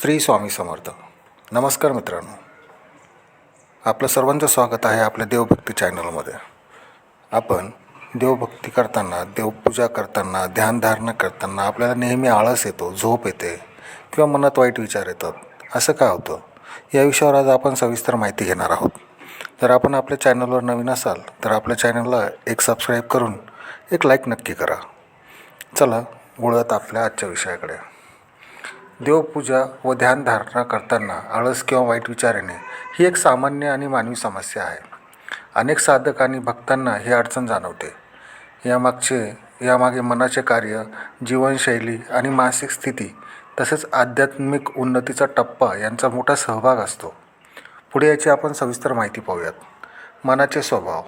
श्री स्वामी समर्थ. नमस्कार मित्रांनो. आपलं सर्वांचं स्वागत आहे आपल्या देवभक्ती चॅनलमध्ये. आपण देवभक्ती करताना देवपूजा करताना ध्यानधारणा करताना आपल्याला नेहमी आळस येतो झोप येते किंवा मनात वाईट विचार येतात. असं का होतं? या विषयावर आज आपण सविस्तर माहिती घेणार आहोत. जर आपण आपल्या चॅनलवर नवीन असाल तर आपल्या चॅनलला एक सबस्क्राईब करून एक लाईक नक्की करा. चला वळत आपल्या आजच्या विषयाकडे. देवपूजा व ध्यानधारणा करताना आळस किंवा वाईट विचार येणे ही एक सामान्य आणि मानवी समस्या आहे. अनेक साधक आणि भक्तांना ही अडचण जाणवते. यामागचे यामागे मनाचे कार्य जीवनशैली आणि मानसिक स्थिती तसेच आध्यात्मिक उन्नतीचा टप्पा यांचा मोठा सहभाग असतो. पुढे याची आपण सविस्तर माहिती पाहूयात. मनाचे स्वभाव.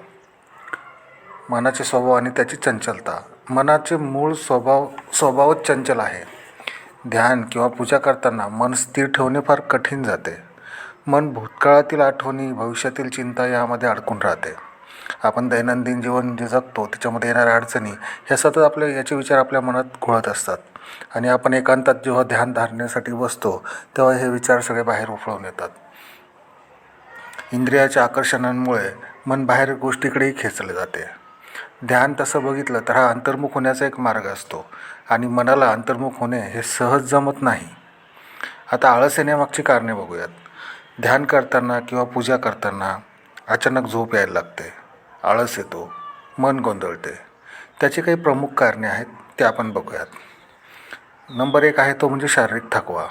मनाचे स्वभाव आणि त्याची चंचलता. मनाचे मूळ स्वभाव स्वभावच चंचल आहे. ध्यान किंवा पूजा करताना मन स्थिर ठेवणे फार कठीण जाते. मन भूतकाळातील आठवणी भविष्यातील चिंता यामध्ये अडकून राहते. आपण दैनंदिन जीवन जे जगतो त्याच्यामध्ये येणाऱ्या अडचणी ह्या सतत आपल्या याचे विचार आपल्या मनात घोळत असतात. आणि आपण एकांतात जेव्हा ध्यान धारण्यासाठी बसतो तेव्हा हे विचार सगळे बाहेर उफळून येतात. इंद्रियाच्या आकर्षणांमुळे मन बाहेर गोष्टीकडेही खेचले जाते. ध्यान तसं बघितलं तर हा अंतर्मुख होण्याचा एक मार्ग असतो. आणि मनाला अंतर्मुख होणे हे सहज जमत नाही. आता आळस येण्यामागची कारणे बघूयात. ध्यान करताना किंवा पूजा करताना अचानक झोप यायला लागते. आळस येतो मन गोंधळते. त्याची काही प्रमुख कारणे आहेत ते आपण बघूयात. नंबर एक आहे तो म्हणजे शारीरिक थकवा.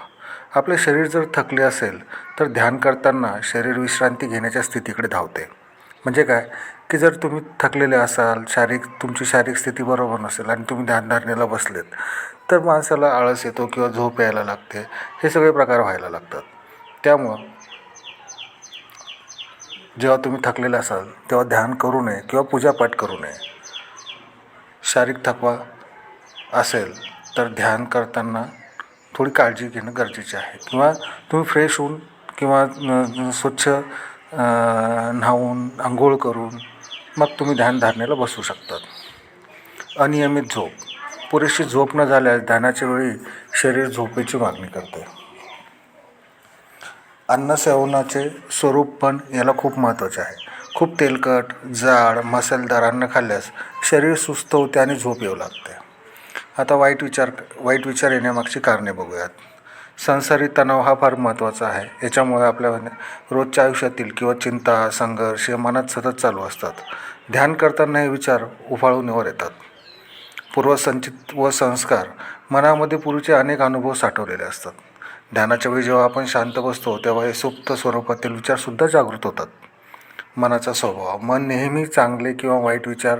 आपले शरीर जर थकले असेल तर ध्यान करताना शरीर विश्रांती घेण्याच्या स्थितीकडे धावते. म्हणजे काय? की जर तुम्ही थकलेले असाल शारीरिक तुमची शारीरिक स्थिती बरोबर नसेल आणि तुम्ही ध्यानधारणेला बसलेत तर माणसाला आळस येतो किंवा झोप यायला लागते. हे सगळे प्रकार व्हायला लागतात. त्यामुळं जेव्हा तुम्ही थकलेले असाल तेव्हा ध्यान करू नये किंवा पूजापाठ करू नये. शारीरिक थकवा असेल तर ध्यान करताना थोडी काळजी घेणं गरजेचे आहे. किंवा तुम्ही फ्रेश होऊन किंवा स्वच्छ न्हावून आंघोळ करून मग तुम्ही ध्यानधारणेला बसू शकतात. अनियमित झोप. पुरेशी झोप न झाल्यास ध्यानाच्या वेळी शरीर झोपेची मागणी करते. अन्न सेवनाचे स्वरूप पण याला खूप महत्त्वाचे आहे. खूप तेलकट जाड मसालेदार अन्न खाल्ल्यास शरीर सुस्त होते आणि झोप येऊ लागते. आता वाईट विचार वाईट विचार येण्यामागची कारणे बघूयात. संसारी तणाव हा फार महत्त्वाचा आहे. याच्यामुळे आपल्या रोजच्या आयुष्यातील किंवा चिंता संघर्ष हे मनात सतत चालू असतात. ध्यान करताना हे विचार उफाळूनवर येतात. पूर्वसंचित व संस्कार मनामध्ये पूर्वीचे अनेक अनुभव साठवलेले असतात. ध्यानाच्या वेळी जेव्हा आपण शांत बसतो तेव्हा हे सुप्त स्वरूपातील विचारसुद्धा जागृत होतात. मनाचा स्वभाव मन नेहमी चांगले किंवा वाईट विचार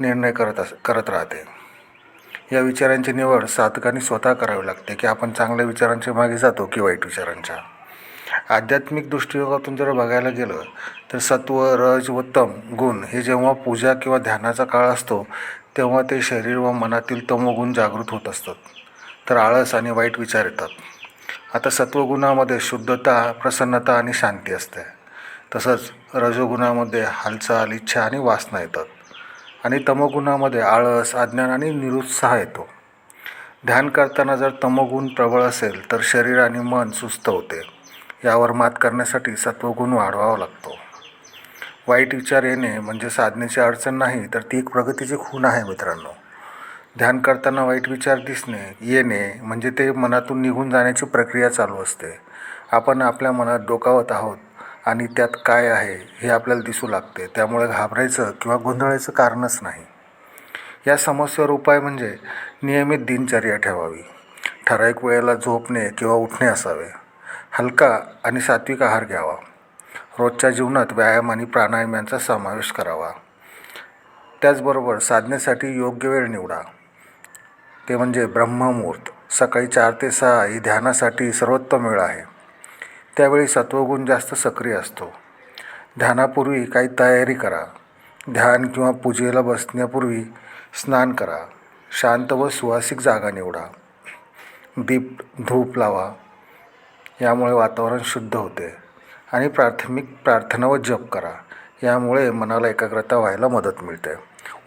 निर्णय करत अस करत राहते. या विचारांची निवड साधकांनी स्वतः करावी लागते की आपण चांगल्या विचारांच्या मागे जातो की वाईट विचारांच्या. आध्यात्मिक दृष्टिकोनातून जर बघायला गेलं तर सत्व रज व तम गुण हे जेव्हा पूजा किंवा ध्यानाचा काळ असतो तेव्हा ते शरीर व मनातील तमोगुण जागृत होत असतात. तर आळस आणि वाईट विचार येतात. आता सत्वगुणामध्ये शुद्धता प्रसन्नता आणि शांती असते. तसंच रजोगुणामध्ये हालचाल इच्छा आणि वासना येतात. आणि तमोगुणामध्ये आळस अज्ञान आणि निरुत्साह येतो. ध्यान करताना जर तमोगुण प्रबळ असेल तर शरीर आणि मन सुस्त होते. यावर मात करण्यासाठी सत्वगुण वाढवावा लागतो. वाईट विचार येणे म्हणजे साधनेची अडचण नाही तर ती एक प्रगतीची खूण आहे मित्रांनो. ध्यान करताना वाईट विचार दिसणे येणे म्हणजे ते मनातून निघून जाण्याची प्रक्रिया चालू असते. आपण आपल्या मनात डोकावत आहोत आणि त्यात काय आहे हे आपल्याला दिसू लागते. त्यामुळे घाबरायचं किंवा गोंधळायचं कारणच नाही. या समस्येवर उपाय म्हणजे नियमित दिनचर्या ठेवावी. ठराविक वेळेला झोपणे किंवा उठणे असावे. हलका आणि सात्विक आहार घ्यावा. रोजच्या जीवनात व्यायाम आणि प्राणायाम यांचा समावेश करावा. त्याचबरोबर साधनेसाठी योग्य वेळ निवडा. ते म्हणजे ब्रह्ममुहूर्त. सकाळी चार ते सहा ही ध्यानासाठी सर्वोत्तम वेळ आहे. त्यावेळी सत्वगुण जास्त सक्रिय असतो. ध्यानापूर्वी काही तयारी करा. ध्यान किंवा पूजेला बसण्यापूर्वी स्नान करा. शांत व सुवासिक जागा निवडा. दीप धूप लावा. यामुळे वातावरण शुद्ध होते आणि प्राथमिक प्रार्थना व जप करा. यामुळे मनाला एकाग्रता व्हायला मदत मिळते.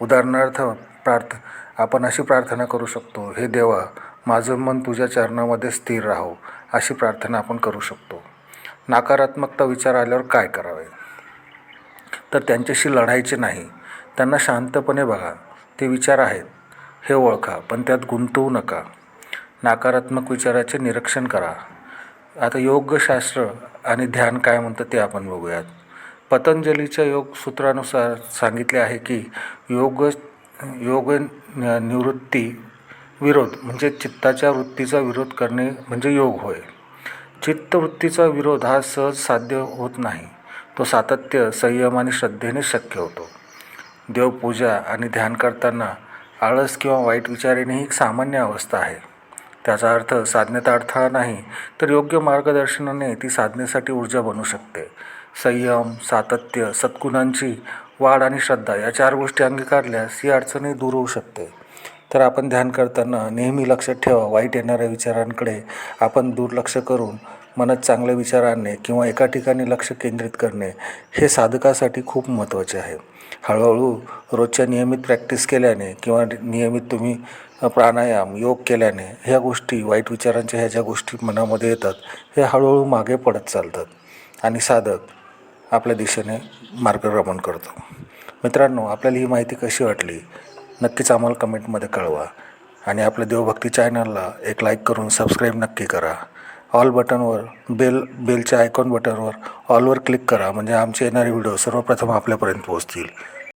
उदाहरणार्थ प्रार्थ आपण अशी प्रार्थना करू शकतो हे देवा माझं मन तुझ्या चरणामध्ये स्थिर राहो अशी प्रार्थना आपण करू शकतो. नकारात्मकता विचार आल्यावर काय करावे? तर त्यांच्याशी लढायचे नाही. त्यांना शांतपणे बघा. ते विचार आहेत. हे ओळखा पण त्यात गुंतवू नका. नकारात्मक विचाराचे निरीक्षण करा. आता योगशास्त्र आणि ध्यान काय म्हणतं ते आपण बघूयात. पतंजलीच्या योग सूत्रानुसार सांगितले आहे की योग योग निवृत्ती विरोध म्हणजे चित्ताच्या वृत्तीचा विरोध करणे म्हणजे योग होय. चित्तवृत्तीचा विरोध हा सहज साध्य होत नाही. तो सातत्य संयम आणि श्रद्धेने शक्य होतो. देवपूजा आणि ध्यान करताना आळस किंवा वाईट विचारेने ही एक सामान्य अवस्था आहे. त्याचा अर्थ साधण्यात अडथळा नाही तर योग्य मार्गदर्शनाने ती साधनेसाठी ऊर्जा बनू शकते. संयम सातत्य सद्गुणांची वाढ आणि श्रद्धा या चार गोष्टी अंगीकारल्यास ही अडचणी दूर होऊ शकते. तर आपण ध्यान करताना नेहमी लक्षात ठेवा वाईट येणाऱ्या विचारांकडे आपण दुर्लक्ष करून मनात चांगले विचार आणणे किंवा एका ठिकाणी लक्ष केंद्रित करणे हे साधकासाठी खूप महत्त्वाचे आहे. हळूहळू रोजच्या नियमित प्रॅक्टिस केल्याने किंवा नियमित तुम्ही प्राणायाम योग केल्याने ह्या गोष्टी वाईट विचारांच्या ह्या ज्या गोष्टी मनामध्ये येतात हे हळूहळू मागे पडत चालतात. आणि साधक आपल्या दिशेने मार्गक्रमण करतो. मित्रांनो आपल्याला ही माहिती कशी वाटली? नक्कीच आम्हाला कमेंटमध्ये कळवा. आणि आपल्या देवभक्ती चॅनलला एक लाईक करून सबस्क्राईब नक्की करा. ऑल बटनवर बेल बेलच्या आयकॉन बटनवर ऑलवर क्लिक करा. म्हणजे आमचे येणारे व्हिडिओ सर्वप्रथम आपल्यापर्यंत पोहोचतील.